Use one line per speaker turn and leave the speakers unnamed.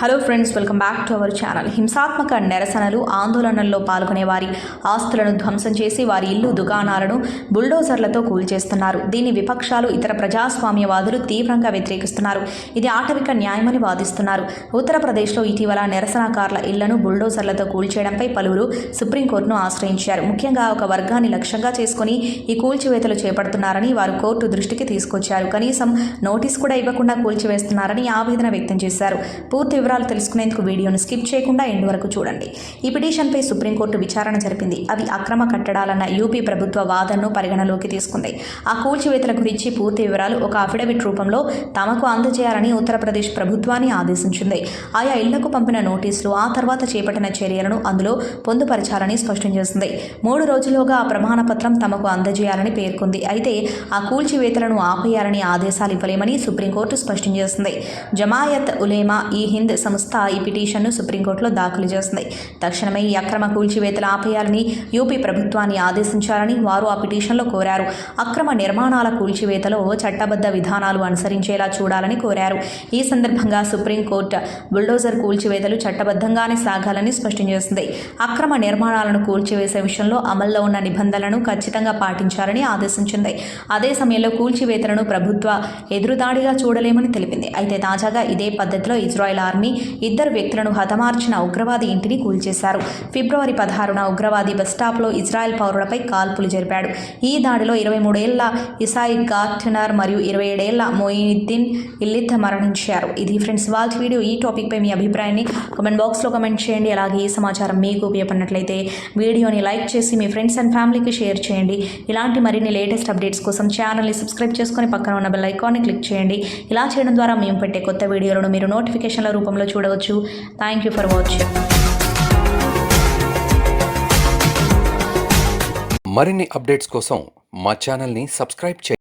Hello friends welcome back to our channel హింసాత్మక నిరసనలు ఆందోళనల్లో పాల్గొనే వారి ఆస్తులను ధ్వంసం చేసి వారి ఇల్లు దుకాణాలను బుల్డోజర్లతో కూల్చేస్తున్నారు. దీన్ని విపక్షాలు ఇతర ప్రజాస్వామ్యవాదులు తీవ్రంగా వ్యతిరేకిస్తున్నారు. ఇది ఆటవిక న్యాయమని వాదిస్తున్నారు. ఉత్తరప్రదేశ్లో ఇటీవల నిరసనకారుల ఇళ్ళను బుల్డోజర్లతో కూల్చేయడంపై పలువురు సుప్రీంకోర్టును ఆశ్రయించారు. ముఖ్యంగా ఒక వర్గాన్ని లక్ష్యంగా చేసుకుని ఈ కూల్చివేతలు చేపడుతున్నారని వారు కోర్టు దృష్టికి తీసుకొచ్చారు. కనీసం నోటీస్ కూడా ఇవ్వకుండా కూల్చివేస్తున్నారని ఆవేదన వ్యక్తం చేశారు. పూర్తి వివరాలు తెలుసుకునేందుకు వీడియోను స్కిప్ చేయకుండా ఎండ్ వరకు చూడండి. ఈ పిటిషన్పై సుప్రీంకోర్టు విచారణ జరిపింది. అవి అక్రమ కట్టడాలన్న యూపీ ప్రభుత్వ వాదనను పరిగణలోకి తీసుకుంది. ఆ కూల్చివేతల గురించి పూర్తి వివరాలు ఒక అఫిడవిట్ రూపంలో తమకు అందజేయాలని ఉత్తరప్రదేశ్ ప్రభుత్వాన్ని ఆదేశించింది. ఆయా ఇళ్ళకు పంపిన నోటీసులు ఆ తర్వాత చేపట్టిన చర్యలను అందులో పొందుపరచాలని స్పష్టం చేసింది. మూడు రోజుల్లోగా ఆ ప్రమాణ పత్రం తమకు అందజేయాలని పేర్కొంది. అయితే ఆ కూల్చివేతలను ఆపేయాలని ఆదేశాలు ఇవ్వలేమని సుప్రీంకోర్టు స్పష్టం చేసింది. జమాయత్ ఉలేమా ఈ హింద్ సంస్థ ఈ పిటిషన్ను సుప్రీంకోర్టులో దాఖలు చేసింది. తక్షణమే ఈ అక్రమ కూల్చివేతలు ఆపేయాలని యూపీ ప్రభుత్వాన్ని ఆదేశించాలని వారు ఆ పిటిషన్లో కోరారు. అక్రమ నిర్మాణాల కూల్చివేతలో చట్టబద్ధ విధానాలు అనుసరించేలా చూడాలని కోరారు. ఈ సందర్భంగా సుప్రీంకోర్టు బుల్డోజర్ కూల్చివేతలు చట్టబద్ధంగానే సాగాలని స్పష్టం చేసింది. అక్రమ నిర్మాణాలను కూల్చివేసే విషయంలో అమల్లో ఉన్న నిబంధనలను ఖచ్చితంగా పాటించాలని ఆదేశించింది. అదే సమయంలో కూల్చివేతలను ప్రభుత్వ ఎదురుదాడిగా చూడలేమని తెలిపింది. అయితే తాజాగా ఇదే పద్ధతిలో ఇజ్రాయెల్ ఆర్మీ ఇద్దరు వ్యక్తులను హతమార్చిన ఉగ్రవాది ఇంటిని కూల్చేశారు. ఫిబ్రవరి పదహారున ఉగ్రవాది బస్టాప్లో ఇజ్రాయెల్ పౌరులపై కాల్పులు జరిపాడు. ఈ దాడిలో ఇరవై మూడేళ్ళ ఇసాయి గాట్నర్ మరియు ఇరవై ఏడేళ్ళ మొయినుద్దీన్ ఇల్లిత్ మరణించారు. ఇది ఫ్రెండ్స్ వాళ్ళ వీడియో. ఈ టాపిక్పై మీ అభిప్రాయాన్ని కమెంట్ బాక్స్లో కమెంట్ చేయండి. అలాగే ఈ సమాచారం మీకు ఉపయోగపడినట్లయితే వీడియోని లైక్ చేసి మీ ఫ్రెండ్స్ అండ్ ఫ్యామిలీకి షేర్ చేయండి. ఇలాంటి మరిన్ని లేటెస్ట్ అప్డేట్స్ కోసం ఛానల్ని సబ్స్క్రైబ్ చేసుకొని పక్కన ఉన్న బెల్ ఐకాన్ని క్లిక్ చేయండి. ఇలా చేయడం ద్వారా మేము పెట్టే కొత్త వీడియోలను మీరు నోటిఫికేషన్ల రూపంలో రూపంలో చూడవచ్చు. థ్యాంక్ యూ ఫర్ వాచింగ్
మరిన్ని అప్డేట్స్ కోసం మా ఛానల్ని సబ్స్క్రైబ్ చేయండి.